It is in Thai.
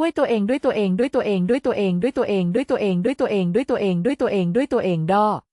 ห้วยตัวเองด้วยตัวเองด้วยตัวเองด้วยตัวเองด้วยตัวเองด้วยตัวเองด้วยตัวเองด้วยตัวเองด้วยตัวเองด้วยตัวเองดอ